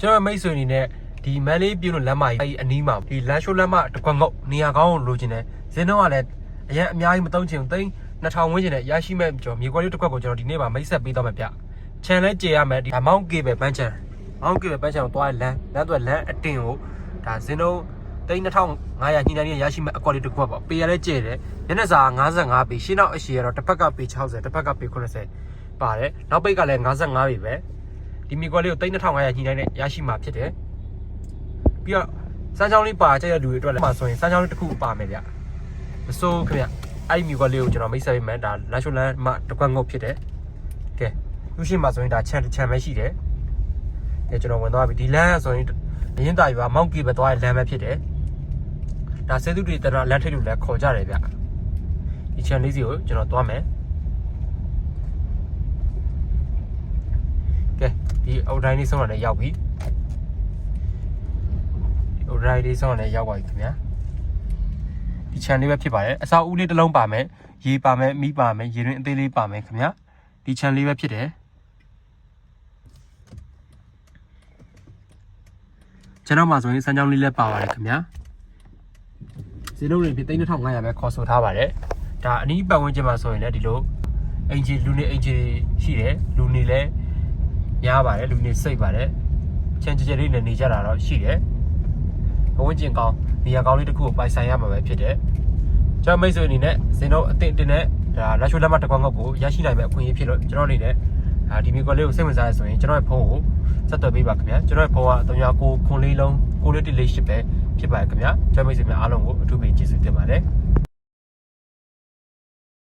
ကျွန်တော်မိတ်ဆွေအနေနဲ့ဒီမန်လေးပြည့်လို့လမ်းမကြီးအနီးမှာဒီလမ်းရှိုးလမ်းမတစ်ခွက်ငုတ်နေရာကောင်းကိုလိုချင်တယ်ဈေးနှုန်းကလည်းအရင်အများကြီးမသုံးချင်ဘူးသိန်း2000ဝန်းကျင်နဲ့ရရှိမဲ့ကျွန်တော်မြေကွက်လေးတစ်ခွက်ကိုကျွန်တော်ဒီနေ့မှာမိတ်ဆက်ပေးတော့မယ်ဗျချန်လဲကြေရမယ်ဒီမောင်းကေပဲပန်းချန်မောင်းကေပဲပန်းချန်ကိုသွားလမ်းလမ်းတော့လမ်းအတင်ကိုဒါဈေးနှုန်းသိန်း2500ညှိနှိုင်းရရရှိမဲ့အကွက်လေးတစ်ခွက်ပေါ့ပေးရလဲကြေတယ်ညနေစာ55ပေရှင်းတော့အရှိရတော့တစ်ဖက်ကပေ60တစ်ဖက်ကပေ80ပါတယ်နောက်ပိတ်ကလည်း55ပေပဲ ဒီမြေကွက်လေးကိုသိန်း2500ညှိနှိုင်းနဲ့ရရှိမှာဖြစ်တယ်ပြီးတော့စမ်းချောင်းလေးပါကြတဲ့လူတွေအတွက်လည်းမှာဆိုရင်စမ်းချောင်းလေးတစ်ခုပါမယ်ဗျမစိုးခင်ဗျအဲ့ဒီမြူကလေးကိုကျွန်တော်မိတ်ဆက်ပေးမယ်ဒါလမ်းရှုလမ်းမှာတစ်ခွက်ငုတ်ဖြစ်တယ်ကဲလူရှိမှာဆိုရင်ဒါချန်တစ်ချန်ပဲရှိတယ်ကဲကျွန်တော်ဝင်သွားပြီဒီလမ်းကဆိုရင်ရင်းတာရွာမောင်ကီပဲသွားတဲ့လမ်းပဲဖြစ်တယ်ဒါစေသူတွေတရလမ်းထိပ်လို့လည်းခေါ်ကြတယ်ဗျဒီချန်လေးစီကိုကျွန်တော်သွားမယ်ကဲ ဒီအုတ်တိုင်းလေးဆုံးတော့လည်းရောက်ပြီဟို ride လေးဆောင်လည်းရောက်ပါပြီခင်ဗျာဒီ channel လေးပဲဖြစ်ပါတယ်အစာဦးလေးတစ်လုံးပါမယ်ရေပါမယ်မီးပါမယ်ရေရင်းအသေးလေးပါမယ်ခင်ဗျာဒီ channel လေးပဲဖြစ်တယ်ကျွန်တော်မှာဆိုရင်စမ်းချောင်းလေးလည်းပါပါတယ်ခင်ဗျာဈေးနှုန်းတွေဖြစ်3500ပဲခေါ်ဆိုထားပါတယ်ဒါအနီးပတ်ဝန်းကျင်မှာဆိုရင်လည်းဒီလိုအင်ဂျီလူနေအင်ဂျီရှိတယ်လူနေလည်း များပါတယ်လူနေစိတ်ပါတယ်ချန်ချကြလေးနဲ့နေကြတာတော့ရှိတယ်ဘဝကျင်ကောင်းနေရာကောင်းလေးတစ်ခုကိုပိုင်ဆိုင်ရမှာပဲဖြစ်တယ်ကျွန်တော်မိတ်ဆွေအနေနဲ့ဇင်တို့အသင့်တင်တဲ့ဒါလက်ရှိလက်မတစ်ခွက်ငုတ်ကိုရရှိနိုင်မဲ့အခွင့်အရေးဖြစ်လို့ကျွန်တော်အနေနဲ့ဒါဒီမီကွက်လေးကိုစိတ်ဝင်စားရဆိုရင်ကျွန်တော်ရဲ့ဖုန်းကိုဆက်သွယ်ပေးပါခင်ဗျာကျွန်တော်ရဲ့ဖုန်းက39ခွန်လေးလုံး6လေးတစ်လေးရှစ်ပဲဖြစ်ပါတယ်ခင်ဗျာကျွန်တော်မိတ်ဆွေများအားလုံးကိုအထူးပဲကျေးဇူးတင်ပါတယ်